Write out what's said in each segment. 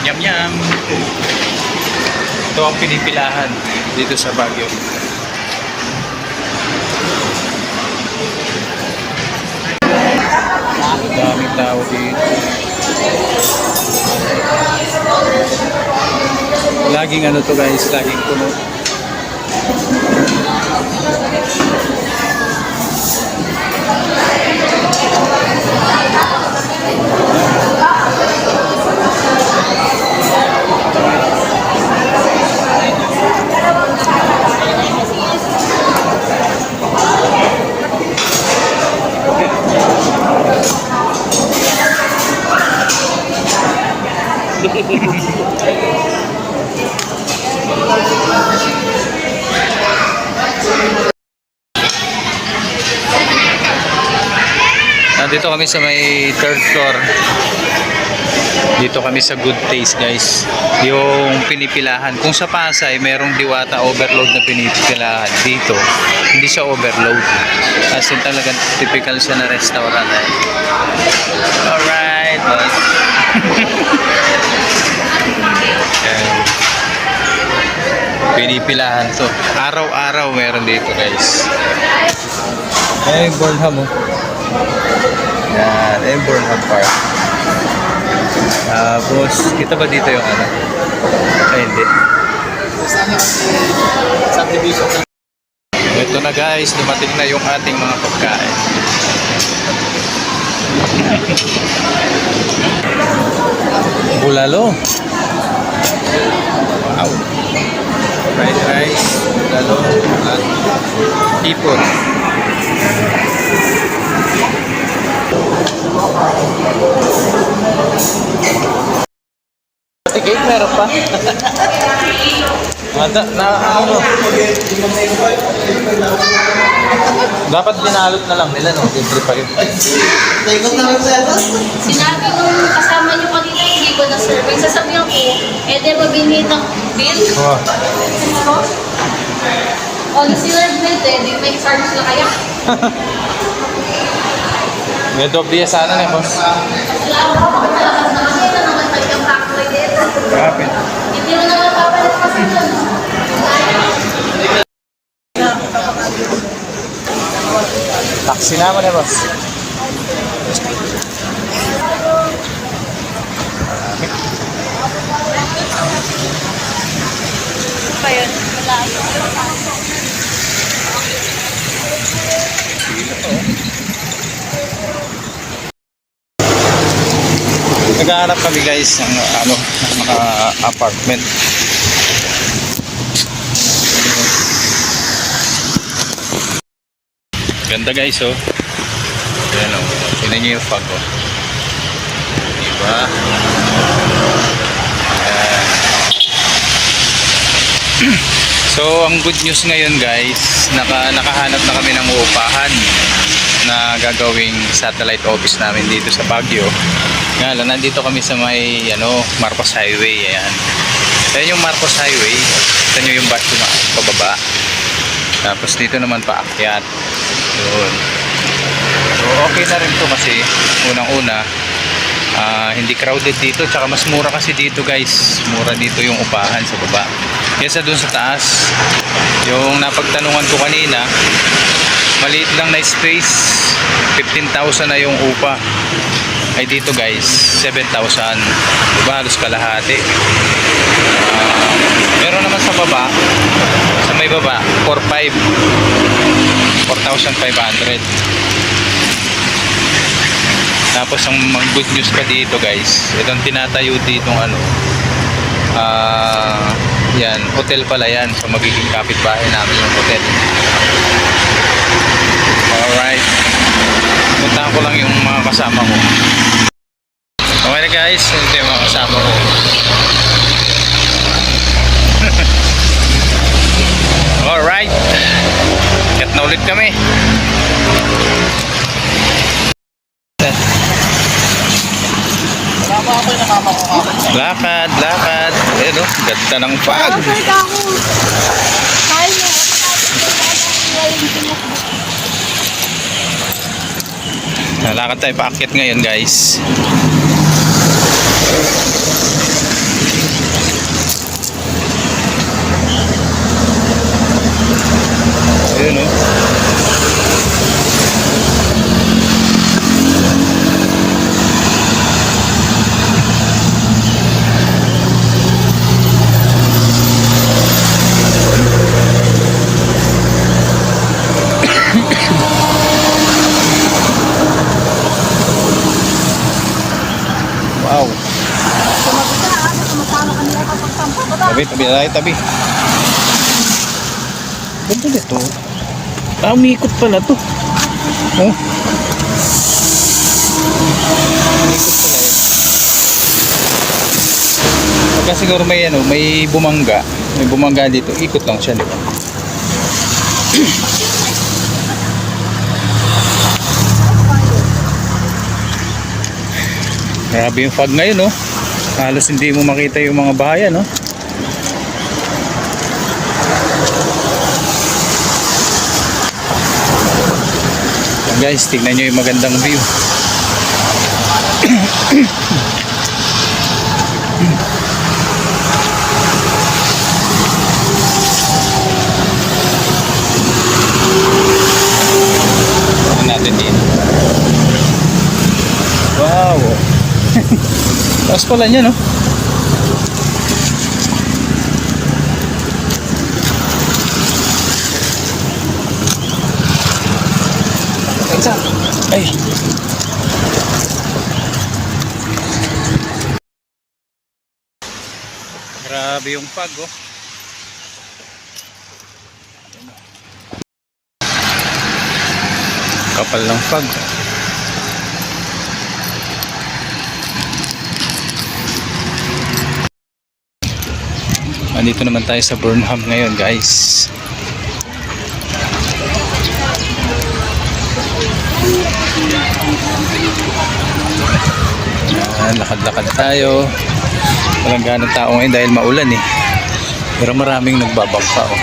Yum yum! Ito ang pinipilahan dito sa Baguio. Daming tao dito. Laging ano to guys, laging puno. Kami sa may third floor. Dito kami sa Good Taste guys. Yung pinipilahan. Kung sa Pasay, merong diwata overload na pinipilahan. Dito, hindi siya overload. As in talagang typical siya na restaurant. Eh. Alright, boss. Ayan. Pinipilahan to. Araw-araw meron dito guys. Ay, Burnham oh. Yan, eh, Burnham Park. Tapos, kita ba dito yung ano? Ay, hindi. Ito na guys, dumating na yung ating mga pagkain. Bulalo. Wow. Fried rice, bulalo, at ipon. Pati cake meron pa. Mata, na ano? Dapat binalot na lang nila, no? Libre pa yun. Naikot na lang sa'yo. Sinabi nung kasama niyo kanina hindi ko na-survey. Sasabihan ko, eh di ba binitang bill? Oh. Ano? O, na-serve na ito, eh di may charge na kaya. May doble sana na, boss. Wala ako, malakas na kasi na naman tayo yung factory dito. Grabe. Hindi mo naman papalit kasi yun. Taxi naman eh, boss. Pa yun, wala. Naghahanap kami guys ng ano, ng mga apartment. Ganda guys oh. Ayan oh. Tingnan niyo yung fog oh. Diba? So, ang good news ngayon guys, naka, nakahanap na kami ng upahan na gagawing satellite office namin dito sa Baguio. Nga lang, nandito kami sa may ano, Marcos Highway. Ayan. Ayan yung Marcos Highway. Ito nyo yung bus na pababa. Tapos dito naman paakyat. Yun. So, okay na rin to kasi unang-una, ah, hindi crowded dito. Tsaka mas mura kasi dito guys. Mura dito yung upahan sa baba. Kesa dun sa taas, yung napagtanungan ko kanina, maliit lang na space 15,000 na yung upa ay dito guys. 7,000 diba halos kalahati. Ah, meron naman sa baba. Sa may baba 4,500 4,500 tapos ang good news pa dito guys. Itong tinatayo ditong ano. Ah yan. Hotel pala yan. So magiging kapitbahay namin yung hotel. Alright. Puntahan ko lang yung mga kasama ko. Okay na guys, ito yung mga kasama ko. Alright. Kat na ulit kami. Lakad, lakad. Ayun oh, ganda ng fog. Pwede ako. Kaya mo. Lalakad tayo paakyat ngayon guys. Ayun o. Oh. Wow. Tabi, tabi, tabi. Ganda nito. Ah, umiikot pala to. Oh. Umiikot siguro may ano, may bumangga. May bumangga dito. Ikot lang siya, di ba? Grabe yung fog ngayon, no? Halos hindi mo makita yung mga bahayan, no? Guys, tignan nyo yung magandang view. Natin dito. Wow! Taas pala niya, no? Ay! Grabe yung pag, oh. Kapal ng pag. Andito naman tayo sa Burnham ngayon guys. Yan, lakad-lakad tayo. Walang ganang tao ngayon dahil maulan eh. Pero maraming nagbabangka oh.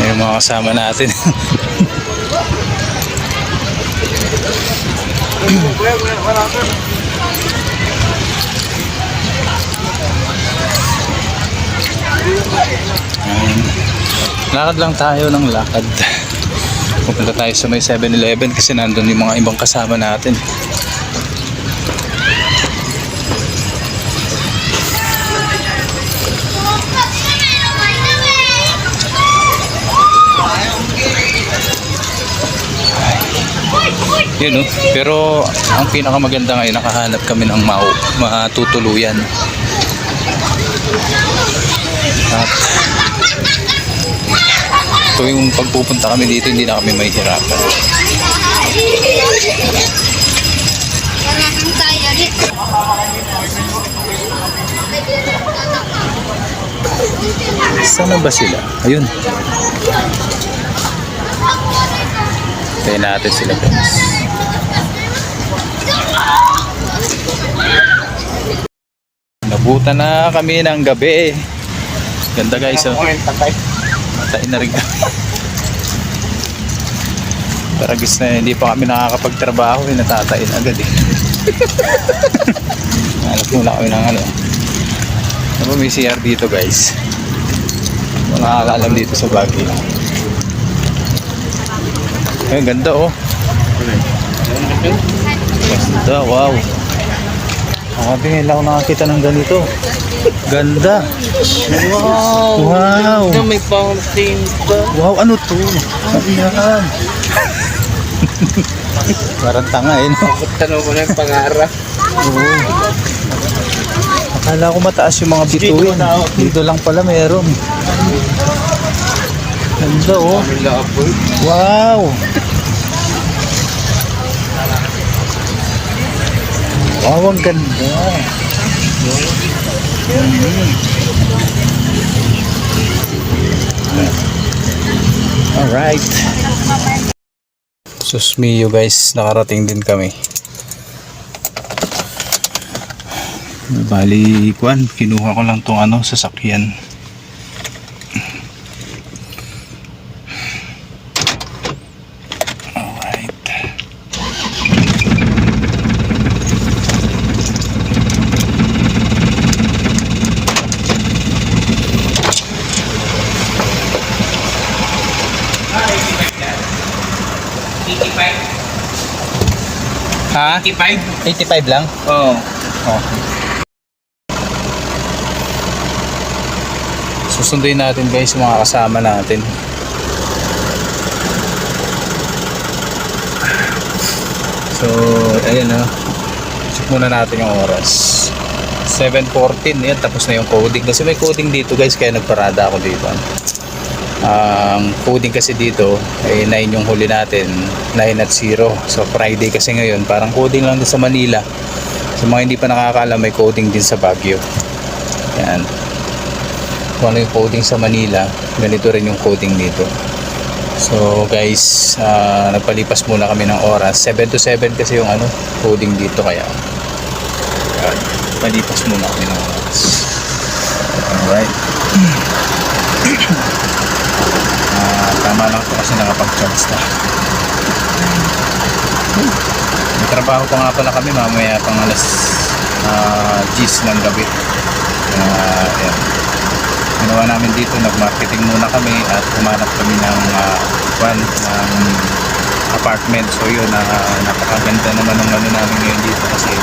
Yan yung mga kasama natin. Lakad lang tayo ng lakad. Pupunta tayo sa may 7-Eleven kasi nandun yung mga ibang kasama natin. Yun oh. Pero ang pinakamaganda ngayon, nakahanap kami ng mau, matutuluyan. Tuwing pagpupunta kami dito, hindi na kami mahihirapan. Sana ba sila? Ayun. Tayo natin sila guys. Nabutan na kami ng gabi. Ganda guys. Oh. Tayo na rin kami. Paragis na hindi pa kami nakakapagtrabaho eh, natatain agad eh. Hanap muna kami ng ano. Ano ba may CR dito guys? Wala nakakaalam dito sa Baguio. Ay, ganda oh. Ganda, wow. Ngayon lang ako nakakita ng ganito. Ganda. Wow! Wow. Ganda, may fountain pa. Wow, ano to? Ano yan? Parang tanga eh. No? Tanong ko na yung pangarap. Oo. Akala ko mataas yung mga bituin. Dito lang pala meron. Ganda oh. Wow! Wow, ang ganda. Alright. Sus mio guys, nakarating din kami. Bali, kwan, kinuha ko lang tong ano, sasakyan. Ha? 85? 85 lang? Oo. Oh. Susunduin natin guys yung mga kasama natin. So, ayun na. Check muna natin yung oras. 7.14 yan, tapos na yung coding. Kasi may coding dito guys, kaya nagparada ako dito. Ang coding kasi dito ay 9 yung huli natin, 9 at 0. So Friday kasi ngayon, parang coding lang din sa Manila. Sa mga hindi pa nakakaalam, may coding din sa Baguio. Yan. Kung ano yung coding sa Manila, ganito rin yung coding dito. So guys, ah, nagpalipas muna kami ng oras. 7 to 7 kasi yung ano, coding dito kaya. Yan. Palipas muna kami ng oras. Alright. Ah, tama lang po kasi nakapag-charge na. May trabaho pa nga pala kami mamaya pang alas uh, G's ng gabi. Uh, yan. Ginawa namin dito, nag-marketing muna kami at humanap kami ng uh, one, ng apartment. So yun, uh, napakaganda naman ng ano namin ngayon dito kasi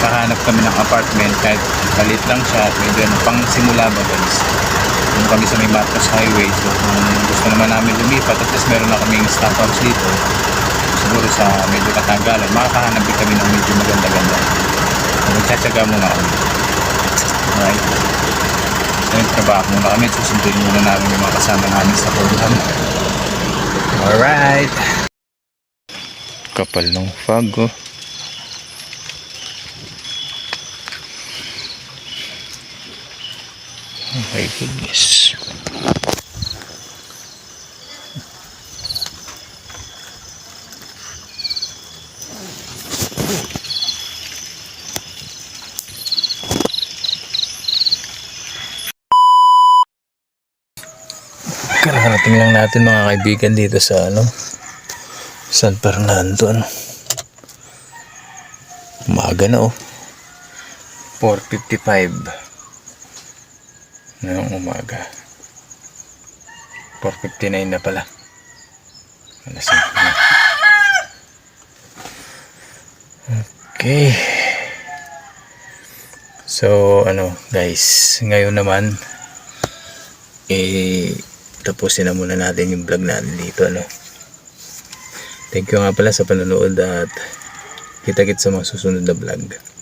makahanap kami ng apartment kahit palit lang siya at medyo ano, pang simula ba guys. Doon kami sa may Marcos Highway. So kung gusto naman namin lumipat at least meron na kaming stop house dito. Siguro sa medyo katagalan, makakahanap din kami ng medyo maganda-ganda. So magtsatsaga muna kami. Alright. So yung trabaho muna kami. Susunduin muna namin yung mga kasama namin sa program. Alright. Kapal ng fog oh. Oh my goodness. Kararating lang natin mga kaibigan dito sa ano San Fernando ano. Umaga na oh. 4.55 ngayong umaga. 4.59 na pala. Alas 5 na. Okay. So ano guys ngayon naman eh tapusin na muna natin yung vlog natin dito ano. Thank you nga pala sa panonood at kita kits sa mga susunod na vlog